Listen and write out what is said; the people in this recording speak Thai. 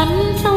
สันส